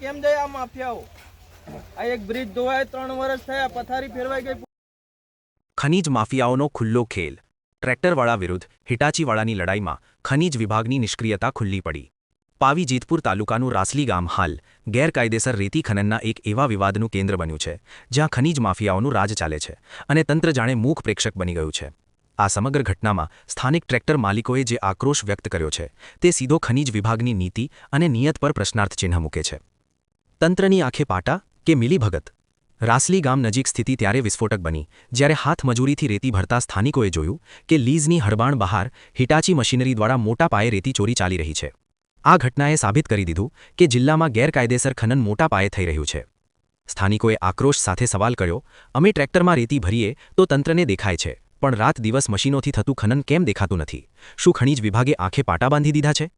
કેમ જાય આ માફિયાઓ? આ એક બ્રિજ ધોવાય, ત્રણ વર્ષ થયા, પથારી ફેરવાઈ ગઈ. ખનીજ માફિયાઓનો ખુલ્લો ખેલ. ટ્રેક્ટરવાળા વિરુદ્ધ હિટાચીવાળાની લડાઈમાં ખનીજ વિભાગની નિષ્ક્રિયતા ખુલ્લી પડી. પાવી જીતપુર તાલુકાનું રાસલી ગામ હાલ ગેરકાયદેસર રેતી ખનનના એક એવા વિવાદનું કેન્દ્ર બન્યું છે, જ્યાં ખનીજ માફિયાઓનું રાજ ચાલે છે અને તંત્ર જાણે મૂક પ્રેક્ષક બની ગયું છે. આ સમગ્ર ઘટનામાં સ્થાનિક ટ્રેક્ટર માલિકોએ જે આક્રોશ વ્યક્ત કર્યો છે, તે સીધો ખનીજ વિભાગની નીતિ અને નિયત પર પ્રશ્નાર્થ ચિહ્ન મૂકે છે. તંત્રની આંખે પાટા કે મિલીભગત? રાસલી ગામ નજીક સ્થિતિ ત્યારે વિસ્ફોટક બની. જ્યારે હાથ મજૂરીથી રેતી ભરતા સ્થાનિકોએ જોયું કે લીઝની હડબાણ બહાર હિટાચી મશીનરી દ્વારા મોટા પાયે રેતી ચોરી ચાલી રહી છે. આ ઘટનાએ સાબિત કરી દીધું કે જિલ્લામાં ગેરકાયદેસર ખનન મોટા પાયે થઈ રહ્યું છે. સ્થાનિકોએ આક્રોશ સાથે સવાલ કર્યો, અમે ટ્રેક્ટરમાં રેતી ભરીએ તો તંત્રને દેખાય છે, પણ રાત દિવસ મશીનોથી થતું ખનન કેમ દેખાતું નથી? શું ખણીજ વિભાગે આંખે પાટા બાંધી દીધા છે?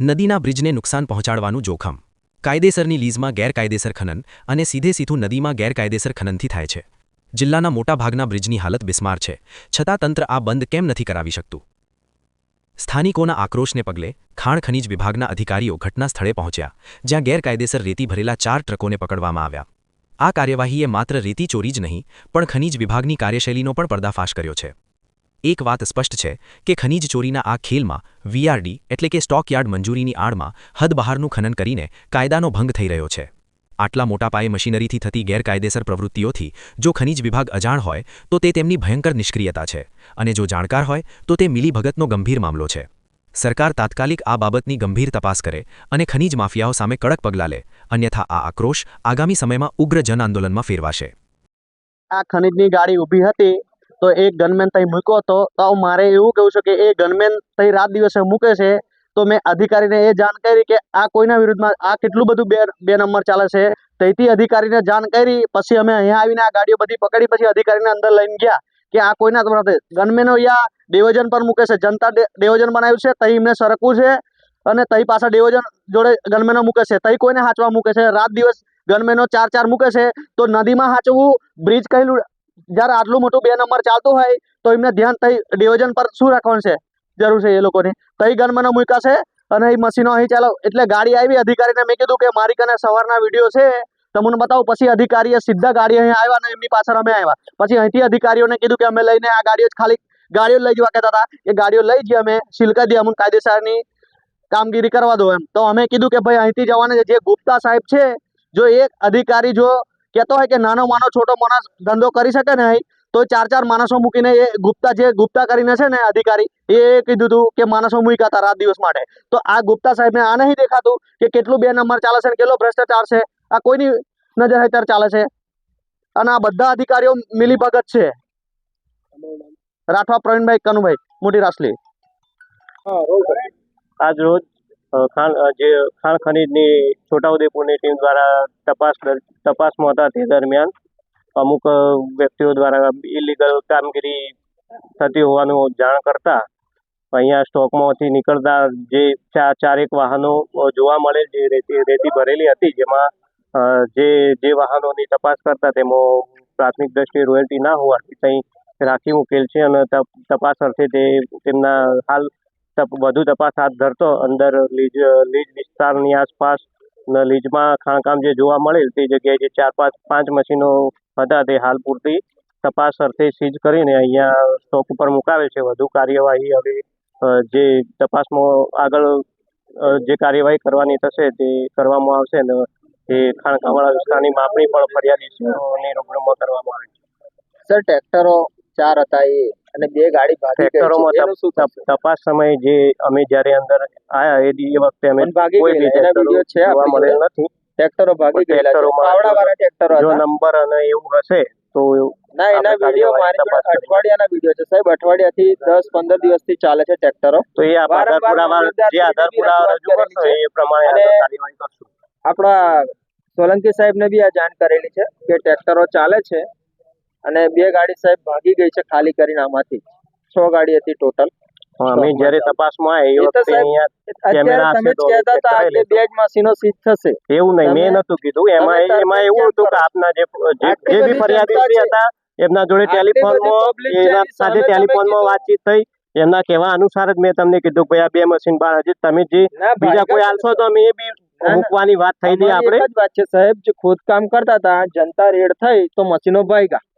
નદીના બ્રિજને નુકસાન પહોંચાડવાનું જોખમ કાયદેસરની લીઝમાં ગેરકાયદેસર ખનન અને સીધે સીધું નદીમાં ગેરકાયદેસર ખનનથી થાય છે. જિલ્લાના મોટાભાગના બ્રિજની હાલત બિસ્માર છે. છતાં તંત્ર આ બંધ કેમ નથી કરાવી શકતું? સ્થાનિકોના આક્રોશને પગલે ખાણ ખનીજ વિભાગના અધિકારીઓ ઘટના સ્થળે પહોંચ્યા, જ્યાં ગેરકાયદેસર રેતી ભરેલા ચાર ટ્રકોને પકડવામાં આવ્યા. આ કાર્યવાહીએ માત્ર રેતી ચોરી જ નહીં, પણ ખનીજ વિભાગની કાર્યશૈલીનો પણ પર્દાફાશ કર્યો છે. એક વાત સ્પષ્ટ છે કે ખનીજ ચોરીના આ ખેલમાં વીઆરડી એટલે કે સ્ટોકયાર્ડ મંજૂરીની આડમાં હદ બહારનું ખનન કરીને કાયદાનો ભંગ થઈ રહ્યો છે. આટલા મોટા પાયે મશીનરીથી થતી ગેરકાયદેસર પ્રવૃત્તિઓથી જો ખનીજ વિભાગ અજાણ હોય, તો તે તેમની ભયંકર નિષ્ક્રિયતા છે અને જો જાણકાર હોય, તો તે મિલીભગતનો ગંભીર મામલો છે. સરકાર તાત્કાલિક આ બાબતની ગંભીર તપાસ કરે અને ખનીજ માફિયાઓ સામે કડક પગલાં લે, અન્યથા આ આક્રોશ આગામી સમયમાં ઉગ્ર જન આંદોલનમાં ફેરવાશે. આ ખનીજની ગાડી ઊભી હતી તો એક ગનમેન તઈ મૂક્યો હતો. તો મારે એવું કેવું છે કે એ ગનમેન તઈ રાત દિવસે મૂકે છે. તો મેં અધિકારીને એ જાણ કરી કે આ કોઈના વિરુદ્ધમાં આ કેટલું બધું બે બે નંબર ચાલે છે. તેથી અધિકારીને જાણ કરી, પછી અમે અહીંયા આવીને આ ગાડીઓ બધી પકડી, પછી અધિકારીને અંદર લઈને ગયા કે આ કોઈના તમારા ગનમેનો યા ડેવોજન પર મૂકે છે. જનતા ડેવોજન બનાવ્યું છે, તઈ એમને સરકવું છે અને તઈ પાછા ડેવોજન જોડે ગનમેનો મૂકે છે. તઈ કોઈને હાંચવા મૂકે છે. રાત દિવસ ગનમેનો ચાર ચાર મૂકે છે. તો નદીમાં હાંચવું બ્રિજ કહેલું જ્યારે આટલું મોટું બે નંબર ચાલતું હોય તો એમને ધ્યાન તઈ ડિવિઝન પર શું રાખવાનું છે? જરૂર છે એ લોકોની. તઈ ગનમેનો મૂક્યા અને એ મશીનો અહીં ચાલો. એટલે ગાડી આવી, અધિકારીને મેં કીધું કે મારી કને સવારના વીડિયો છે તમને બતાવું. પછી અધિકારીએ સીધા ગાડી અહીં આવ્યા અને એમની પાછળ અમે આવ્યા. પછી અહીંથી અધિકારીઓને કીધું કે અમે લઈને આ ગાડીઓ જ ખાલી ગાડીઓ લઈ જવા કહેતા હતા. એ ગાડીઓ લઈ જઈએ અમે સિલકા દઈએ અમને કાયદેસરની કામગીરી કરવા દો એમ. તો અમે કીધું કે ભાઈ અહીંથી જવાના જે ગુપ્તા સાહેબ છે, જો એક અધિકારી જો કહેતો હોય કે નાનો માનો છોટો માણસ ધંધો કરી શકે ને તો ચાર ચાર માણસો મૂકીને એ ગુપ્તા જે ગુપ્તા કરીને છે ને અધિકારી એ કીધું હતું કે માણસો મૂક્યા હતા રાત દિવસ માટે. તો આ ગુપ્તા સાહેબને આ નહીં દેખાતું કે કેટલું બે નંબર ચાલે છે ને કેટલો ભ્રષ્ટાચાર છે? આ કોઈની નજર હેઠળ ચાલે છે? અને આ બધા અધિકારીઓ મિલીભગત છે? રાઠવા પ્રવીણભાઈ કનુભાઈ મોટી રાસલી. આજ રોજ ખાણ જે ખાણ ખનીજની છોટાઉદેપુરની ટીમ દ્વારા તપાસ તપાસમાં હતા તે દરમિયાન અમુક વ્યક્તિઓ દ્વારા ઇલીગલ કામગીરી થતી હોવાનું જાણ કરતા અહીંયા સ્ટોકમાંથી નીકળતા જે ચાર ચારેક વાહનો જોવા મળે, જે રેતી રેતી ભરેલી હતી, જેમાં જે જે વાહનોની તપાસ કરતા તેમાં પ્રાથમિક દ્રષ્ટિએ રોયલ્ટી ના હોવાથી ત્યાં રાખી મૂકેલ છે અને તપાસ અર્થે તે, તેમના હાલ વધુ તપાસ હાથ ધરતો, અંદર લીજ લીજ વિસ્તારની આસપાસ લીજમાં ખાણકામ જે જોવા મળેલ તે જગ્યાએ જે ચાર પાંચ પાંચ મશીનો હતા તે હાલ પૂરતી તપાસ અર્થે સીઝ કરીને અહીંયા સ્ટોક ઉપર મુકાવે છે. વધુ કાર્યવાહી હવે જે તપાસમાં આગળ જે કાર્યવાહી કરવાની થશે તે કરવામાં આવશે અને એ ખાણકામવાળા વિસ્તારની માપણી પણ ફરિયાદી રૂબરૂમાં કરવામાં આવે છે. સર ટ્રેક્ટરો ચાર હતા એ. અને બે ગાડી ટ્રેક્ટરોમાં તપાસ સમયે જે અમે જ્યારે અંદર આયા એ એ વખતે અમે ભાગી કોઈ બી. વીડિયો છે જોવા મળેલ નથી. ટ્રેક્ટરો ભાગી ગયેલા પાવડાવાળા ટ્રેક્ટરો જો નંબર અને એવું હશે તો ના એના વીડિયો મારી પાસે અઠવાડિયાના વીડિયો છે. સાહેબ અઠવાડિયાથી દસ પંદર દિવસથી ચાલે છે ટ્રેક્ટરો તો એ આધાર પુરાવા જે આધાર પુરાવા રજૂ કરશો એ પ્રમાણે કાર્યવાહી કરશું. આપણા સોલંકી સાહેબને બી આ જાણ કરેલી છે કે ટ્રેક્ટરો ચાલે છે. અને બે ગાડી સાહેબ ભાગી ગઈ છે ખાલી કરીને આમાંથી. છ ગાડી હતી ટોટલ. અમે જ્યારે તપાસમાં આવ્યા એ એ વખતે અહીંયા કેમેરા તમે હશે તો જ કહેતા હતા કે બે જ મશીનો થશે. એવું નહીં મેં નતું કીધું. એમાં એમાં એવું હતું કે આપના જે જે બી ફરિયાદી હતા એમના જોડે ટેલિફોનમાં એના સાથે સામે તમે ટેલિફોનમાં વાતચીત થઈ. એમના કહેવા અનુસાર જ મેં તમને કીધું ભાઈ આ બે મશીન બહાર હજી તમે જે બીજા કોઈ આલશો તો અમે એ બી મૂકવાની વાત થઈ હતી આપણે. વાત છે સાહેબ જે ખોદકામ કરતા હતા જનતા રેડ થઈ તો મશીનો ભાગ્યા. હમ.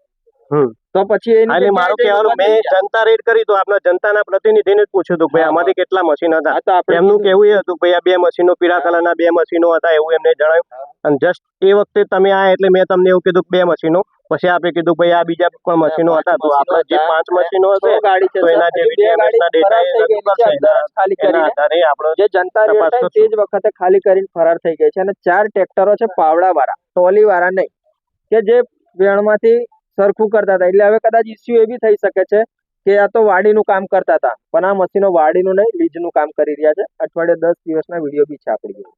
તો પછી મારું કહેવાનું મેં જનતા રેડ કરી તો આપણા જનતાના પ્રતિનિધિને પૂછ્યું હતું ભાઈ આમાંથી કેટલા મશીન હતા? એમનું કેવું એ હતું ભાઈ આ બે મશીનો પીળા કલરના બે મશીનો હતા એવું એમને જણાવ્યું. અને જસ્ટ એ વખતે તમે આ એટલે મેં તમને એવું કીધું બે મશીનો. પછી આપણે કીધું ભાઈ આ બીજા પણ મશીનો હતા. તો આપણે જે પાંચ મશીનો હશે ગાડી છે તો એના જે હજી બે VTMS ના ગાડી data ફરાર એ રજૂ કરશે. એના આધારે આપણો જે જનતા રેડ તે જ વખતે ખાલી કરીને ફરાર થઈ ગઈ છે. અને ચાર ટ્રેક્ટરો છે પાવડા વાળા ટોલી વાળા નહીં. કે જે વેણમાંથી સરખું કરતા હતા. એટલે હવે કદાચ ઇસ્યુ એ બી થઈ શકે છે કે આ તો વાડીનું કામ કરતા હતા. પણ આ મશીનો વાડીનું નહીં લીજનું કામ કરી રહ્યા છે. અઠવાડિયે દસ દિવસના વીડિયો બી છે આપણી.